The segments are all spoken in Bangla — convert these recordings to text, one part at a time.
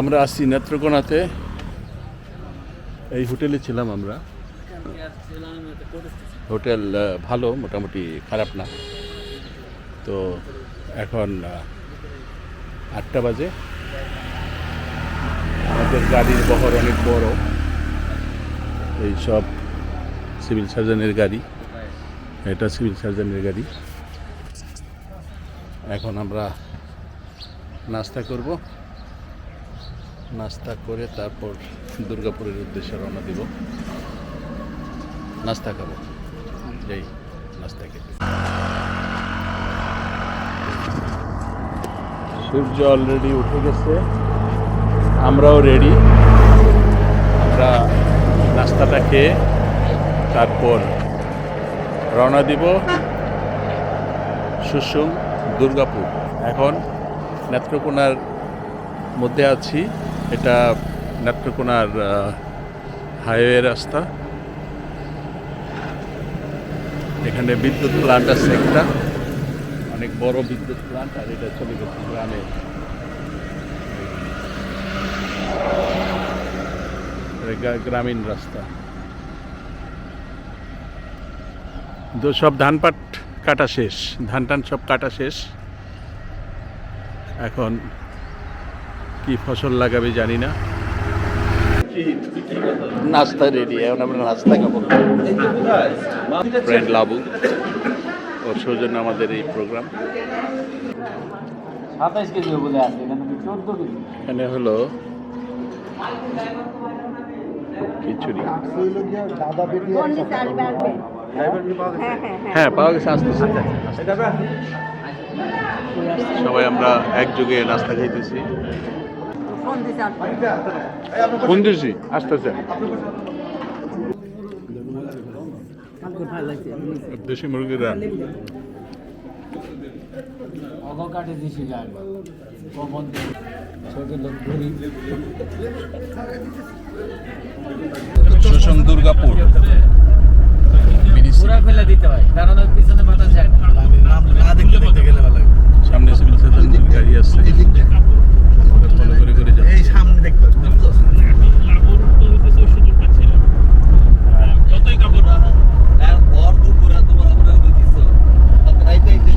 আমরা আসছি নেত্রকোনাতে। এই হোটেলে ছিলাম আমরা। হোটেল ভালো, মোটামুটি খারাপ না। তো এখন আটটা বাজে। আমাদের গাড়ির বহর অনেক বড়। এই সব সিভিল সার্জনের গাড়ি। এটা সিভিল সার্জনের গাড়ি। এখন আমরা নাস্তা করব। নাস্তা করে তারপর দুর্গাপুরের উদ্দেশ্যে রওনা দিব। নাস্তা খাব। যাই নাস্তা খেতে। সূর্য অলরেডি উঠে গেছে। আমরাও রেডি আমরা নাস্তাটা খেয়ে তারপর রওনা দিব সুসুম দুর্গাপুর। এখন নেত্রকোনার মধ্যে আছি। এটা নেত্রকোনার হাইওয়ে রাস্তা। এখানে বিদ্যুৎ প্লান্ট আছে একটা। অনেক বড় বিদ্যুৎ প্লান্ট আর এটা চলে গেছে গ্রামে। গ্রামীণ রাস্তা। তো সব ধান পাট কাটা শেষ। ধান টান সব কাটা শেষ। এখন কি ফসল লাগাবে জানি না। নাস্তা রেডি এখন আমরা নাস্তা খাব। ফ্রেন্ড লাবু। ওর সৌজন্য আমাদের এই প্রোগ্রাম এখানে হলো খিচুড়ি হ্যাঁ হ্যাঁ হ্যাঁ হ্যাঁ পাওয়া গেছে আসতেছে। সবাই আমরা একযোগে নাস্তা খাইতেছি। ফোন দিছি আসতেছে দেশি মুরগির রান কমন দুর্গাপুর পুরা ফেলে দিতে হয় কারণ পিছনে বাতাস যায় না সামনে সিভিল সার্জন গাড়ি আসছে ওটা ফলো করে করে যাচ্ছে। এই সামনে দেখতে ঘর দুপুরা তোমার আমরা দিছ রাইতে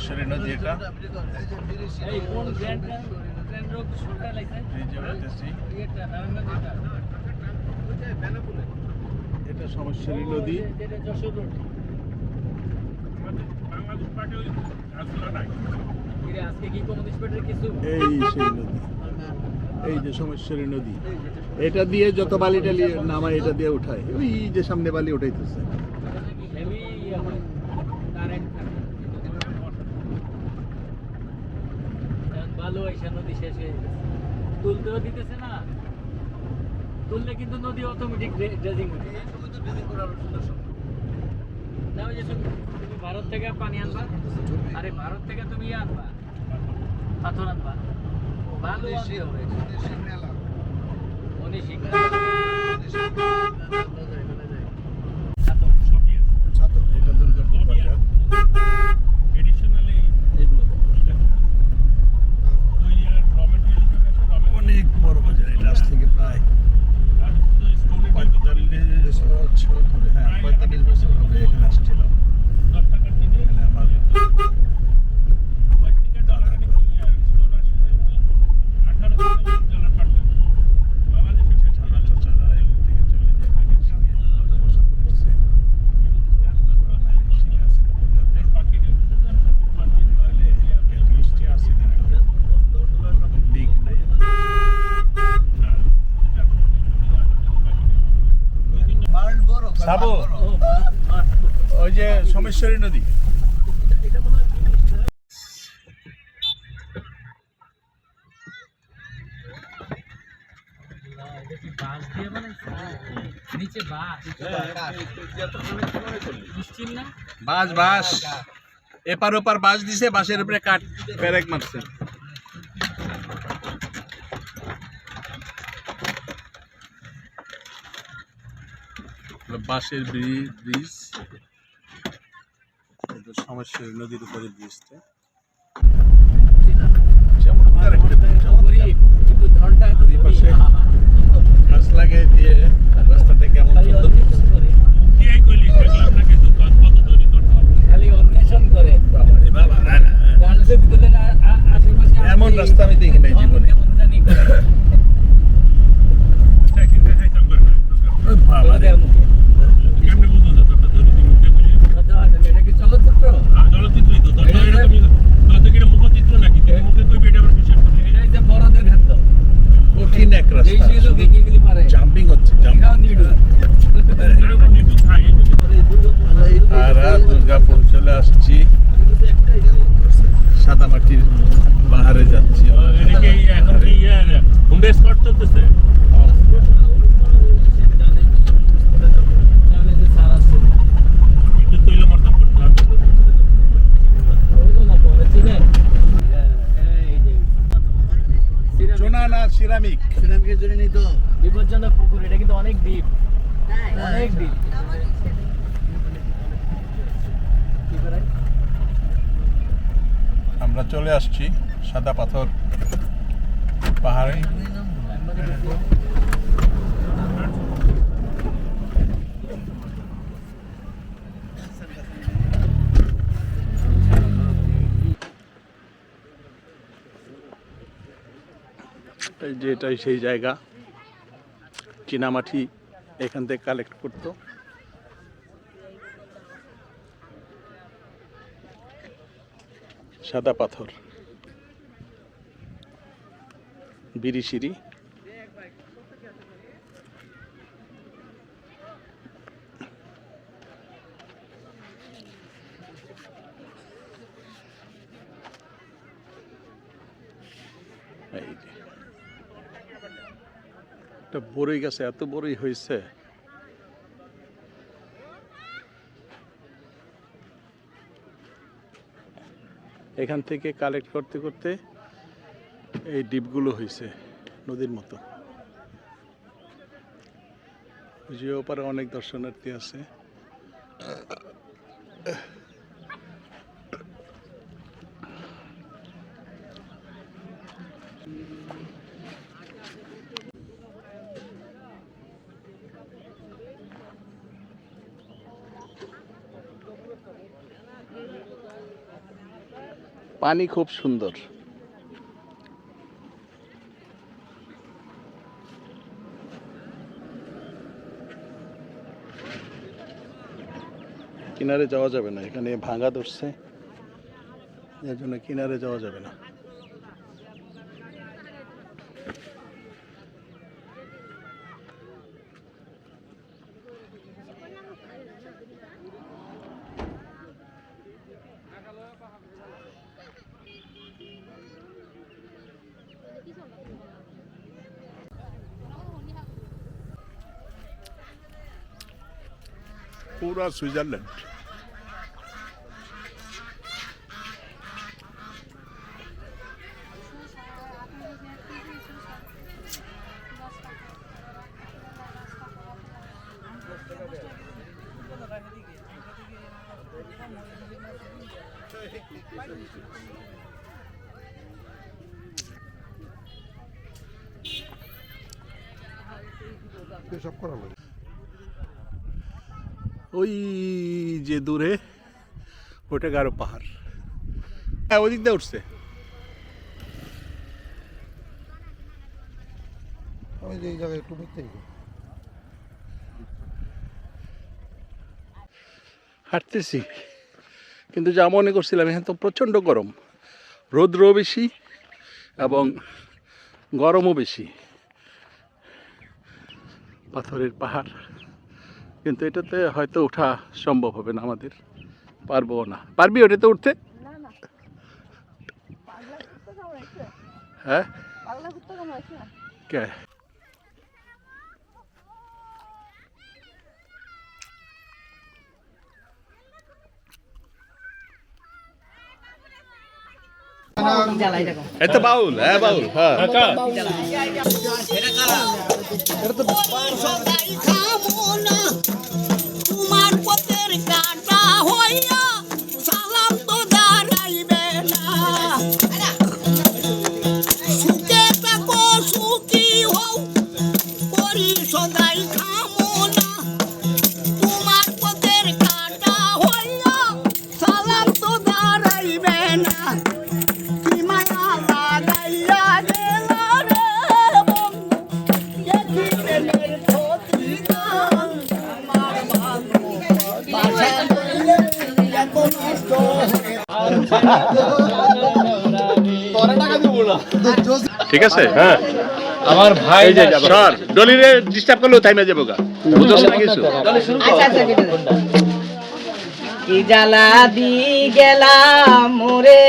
মহেশ্বরী নদী এটা। এটা। সমস্যারী নদী। এই যে সমস্যারী নদী। এটা দিয়ে যত বালি নামায় এটা দিয়ে উঠায়। ওই যে সামনে বালি উঠাইতেছে। আলো এসে নদী শেষ হয়ে গেছে। তুলতেও দিতেছে না। তুললে কিন্তু নদী অটোমেটিক ড্রেজিং হচ্ছে এই তুমি ভারত থেকে পানি আনবা? আরে ভারত থেকে তুমি ইয়ে আনবা? পাথর আনবা। ভালো অনেক শিক্ষা রামেশ্বরী নদী। বাস বাস এপার ওপার বাস দিছে বাসের উপরে কাঠ, ব্যারেক মারছে। বাসের ব্রিজ। এত দুই পাশে গাছ লাগিয়ে রাস্তাটা কেমন খালি সুন্দর করে খালি অন্বেষণ করে। বাবারে বাবা, না, না। গার্লসের ভিতরে আ- আ- আশেপাশে এমন রাস্তা আমি দেখি নাই কেমন জীবনে। কেমন জানি করে। বাবারে। ওদের মুখে। কথা হয় না, এটা কি চলচ্চিত্র এটাই যে বড়দের খাদ্য কঠিন এক যেই রাস্তা সেই লোক এগুলি পারে জাম্পিং হচ্ছে জাম্পিং এটাও নিডু আর দুর্গাপুর চলে আসছি সাদামাটির পাহাড়ে যাচ্ছি পরে, চিনেন? এই সিরামিক। চোনা না সিরামিক? সিনেমাকে জন্য নিত বিপজ্জনক পুকুর এটা কিন্তু অনেক ডিপ অনেক ডিপ আমরা চলে আসছি সাদা পাথর। পাহাড়ে। এই সেই জায়গা। চীনামাটি এখান থেকে কালেক্ট করতো। সাদা পাথর। বিড়ি সিঁড়ি। একটা বড়ই গাছে এত বড়ই হয়েছে। এখান থেকে কালেক্ট করতে করতে এই দ্বীপগুলো হয়েছে নদীর মতো। যে ওপারে অনেক দর্শনার্থী আছে। পানি খুব সুন্দর। কিনারে যাওয়া যাবে না, এখানে ভাঙা ধরছে। এর জন্য কিনারে যাওয়া যাবে না। পুরা সুইজারল্যান্ড। করা লাগে। ওই যে দূরে ওটা গারো পাহাড়। হ্যাঁ ওই দিক দিয়ে উঠছে। আমি যে এই জায়গায় একটু দেখতে হাঁটতেছি কিন্তু যা মনে করছিলাম এখানে তো প্রচণ্ড গরম। রৌদ্র বেশি এবং গরমও বেশি। পাথরের পাহাড়। কিন্তু এটাতে হয়তো ওঠা সম্ভব হবে না আমাদের। পারব না। পারবি ওটাতে উঠতে? না এটা বাউল হ্যাঁ বাউল হ্যাঁ।, হ্যাঁ তোমার ঠিক আছে? হ্যাঁ। আমার ভাই যে স্যার ডলিরে ডিস্টার্ব করলেও থাইমে যাব গা। বুঝছ না আচ্ছা, কিছু? আচ্ছা, আচ্ছা, কি জ্বালা দি গেলাম মোরে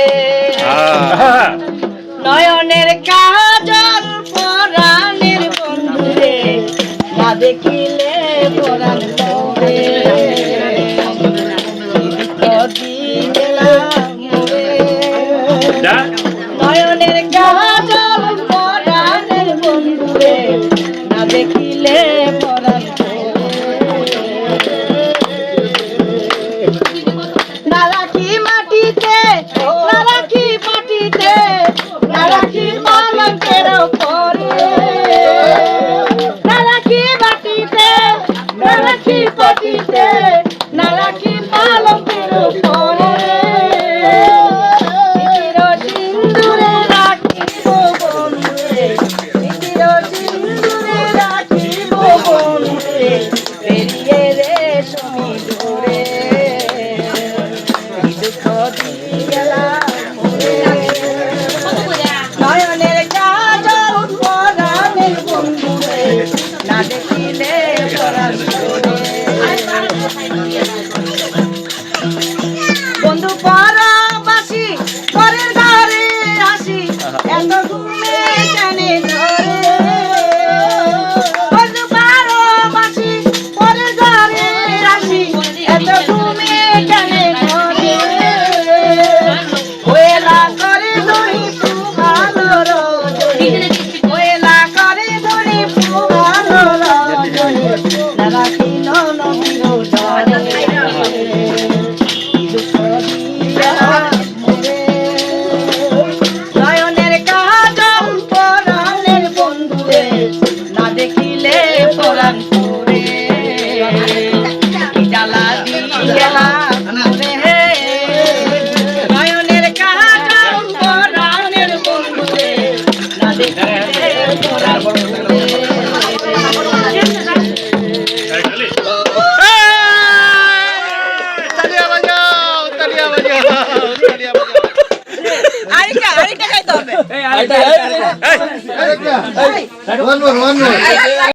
হ্যাঁ, হ্যাঁ। নয়নের কাজল Ay,